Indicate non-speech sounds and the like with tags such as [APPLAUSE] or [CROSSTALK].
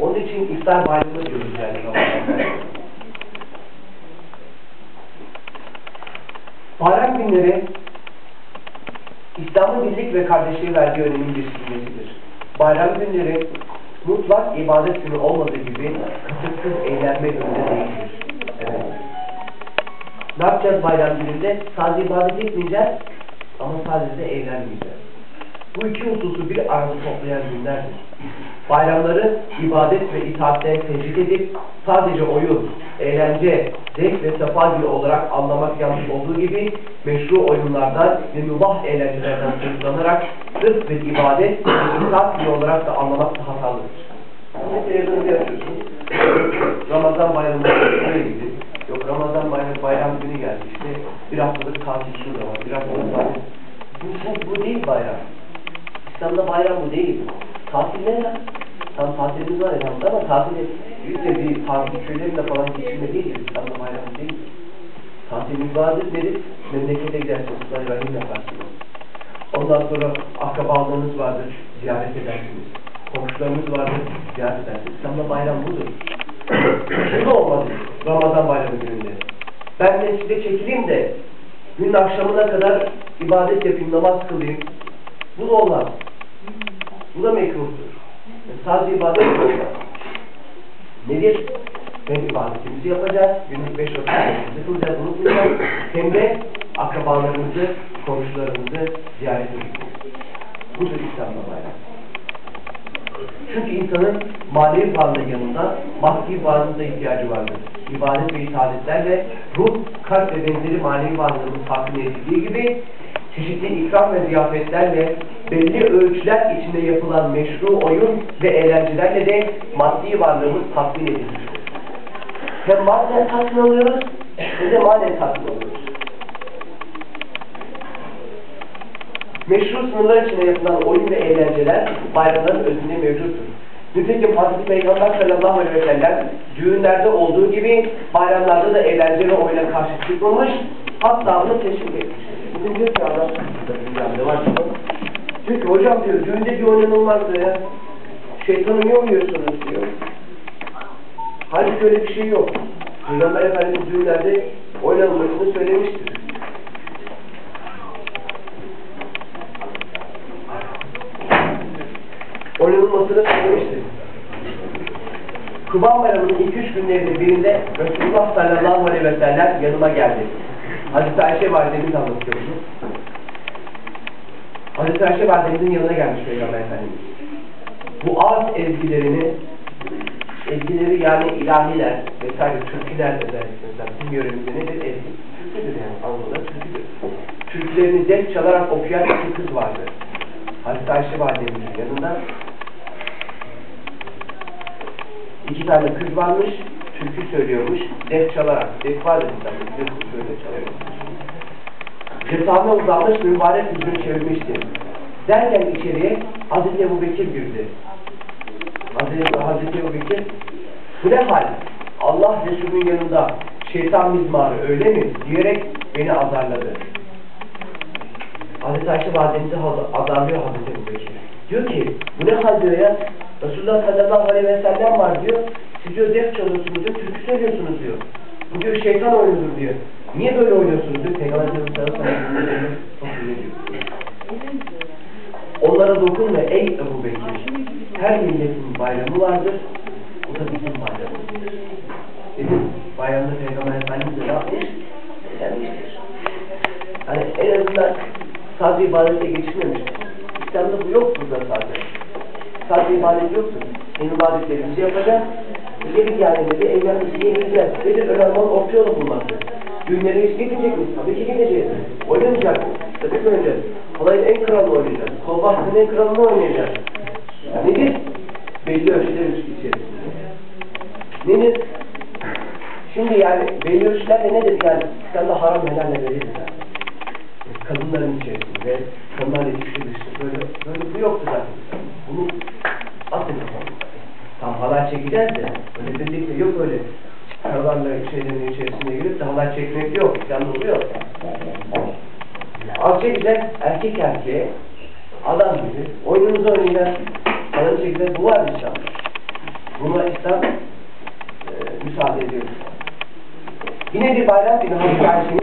Onun için iftar bayramı diyoruz yani. Bayram günleri İslam'ın birlik ve kardeşliği verdiği önemin bir simgesidir. Bayram günleri mutlak ibadet günü olmadığı gibi kasıtsız eğlenme günü değildir. Evet. Ne yapacağız bayram gününde? Sadece ibadet etmeyeceğiz ama sadece de eğlenmeyeceğiz. Bu iki hususu bir arada toplayan günlerdir. Bayramları ibadet ve itaatten tecrit edip sadece oyun, eğlence, zevk ve sefa günü olarak anlamak yanlış olduğu gibi meşru oyunlardan ve mübah eğlencelerden sonuçlanarak sırf bir ibadet ve itaat günü olarak da anlamak da hatalıdır. Mesela yazını yapıyorsun. Ramazan bayramında şuraya gidin. Yok Ramazan bayramı bayram günü geldi. İşte bir haftalık tatil şurada var. Bir haftalık tatil. Bu, bu, bu değil bayram. İslam'da bayram bu değil. Tatil ne ya? Tam tatilimiz var elhamdülillah ama tatil büyük de bir tatil köylerinde falan geçirme değil. İslam'da bayram bu değil. Tatilimiz vardır nedir? Memlekete gidersiniz. Kutlar Rahim yaparsınız. Ondan sonra akrabalarınız vardır. Ziyaret edersiniz. Komşularımız vardır. Ziyaret edersiniz. İslam'da bayram budur. [COUGHS] Bu da olmaz. Ramazan bayramı gününde. Ben de size çekileyim de günün akşamına kadar ibadet yapayım, namaz kılayım. Bu da olmaz. Bu da mekruhtur. Yani sadece ibadet olmaz. Nedir? Hem ibadetimizi yapacağız, günlük beş vakit kılacağız, bunu kılacağız. Hem de akrabalarımızı, komşularımızı ziyaret edeceğiz. Budur İslam'da bayram. Çünkü insanın manevi varlığı yanında maddi varlığına ihtiyacı vardır. İbadet ve ibadetlerle ruh, kalp ve benzeri manevi varlığının tatmin edildiği gibi çeşitli ikram ve ziyafetlerle belli ölçüler içinde yapılan meşru oyun ve eğlencelerle de maddi varlığımız tatmin edilir. Hem manen tatmin oluyoruz hem de manen tatmin oluyoruz. Meşru sınırlar içinde yapılan oyun ve eğlenceler bayramların özünde mevcuttur. Nitekim Hazreti Peygamber sallallahu aleyhi ve sellem düğünlerde olduğu gibi bayramlarda da eğlence ve oyuna karşı çıkmamış, hatta bunu teşvik etmiştir. Bugün diyor ki dünyada var Diyor ki hocam diyor, düğünde bir oynanılmaz ya. Şeytanı niye oynuyorsunuz diyor. Halbuki öyle bir şey yok. Peygamber Efendimiz düğünlerde oynanılmasını söylemiştir. oynanılmasını söylemiştir. Kurban Bayramı'nın ilk üç günlerinin birinde Resulullah sallallahu aleyhi ve sellem yanıma geldi. Hazreti Ayşe validemiz anlatıyordu. Hazreti Ayşe validemizin yanına gelmiş Peygamber Efendimiz. Bu ağız ezgilerini ezgileri yani ilahiler vesaire türküler özellikle mesela bizim yöremizde nedir? Ezgi türküdür yani Anadolu'da türküdür. Türkülerini def çalarak okuyan iki kız vardı. Hazreti Ayşe validemizin yanında iki tane kız varmış, türkü söylüyormuş, def çalarak, def var dedi tabii, def şöyle çalıyormuş. Cesame uzanmış, mübarek yüzünü çevirmişti. Derken içeriye Hazreti Ebu Bekir girdi. Hazreti, Hazreti Ebu Bekir, bu ne hal? Allah Resulü'nün yanında şeytan mizmarı öyle mi? diyerek beni azarladı. Hazreti Ayşe validemizi azarlıyor Hazreti Ebu Bekir. Diyor ki, bu ne hal diyor ya? Resulullah sallallahu aleyhi ve sellem var diyor. Siz diyor def çalıyorsunuz diyor, türkü söylüyorsunuz diyor. Bu diyor şeytan oyunudur diyor. Niye böyle oynuyorsunuz diyor. Peygamber Efendimiz sallallahu aleyhi ve sellem çok iyi diyor. Onlara dokunma ey Ebu Bekir. Her milletin bayramı vardır. O da bizim bayramımızdır. Dedim bayramda Peygamber Efendimiz de ne yapmış? Eğlenmiştir. Hani en azından sadece ibadete geçmemiştir. İslam'da bu yok burada sadece. Sadece ibadet yoktur. Senin ibadetlerimizi yapacağız. Geri geldiğinde de evlenmesi yenileceğiz. Nedir önemli olan orta yolu bulmaktır. Düğünlere hiç gidecek miyiz? Tabii ki gideceğiz. Oynamayacak mıyız? Tabii ki oynayacağız. Halayın en kralını oynayacağız. Kolbastının en kralını oynayacağız. Nedir? Belli ölçüler içerisinde. Nedir? Şimdi yani belli ölçüler de nedir? Yani İslam'da haram helalle verir yani. Kadınların içerisinde, kadınlarla ilişki dışı böyle, böyle bu yoktu zaten. Bunu atın Tam halay çekeceğiz de, öyle dedikçe yok öyle. Karılarla şeylerin içerisinde girip de çekmek yok. İslam'da oluyor. Az çekeceğiz, erkek erkeğe, adam gibi, oyunumuzu oynayacağız, halay çekeceğiz, bu var inşallah. Buna İslam e, müsaade ediyor. Yine bir bayram günü Ayşe'nin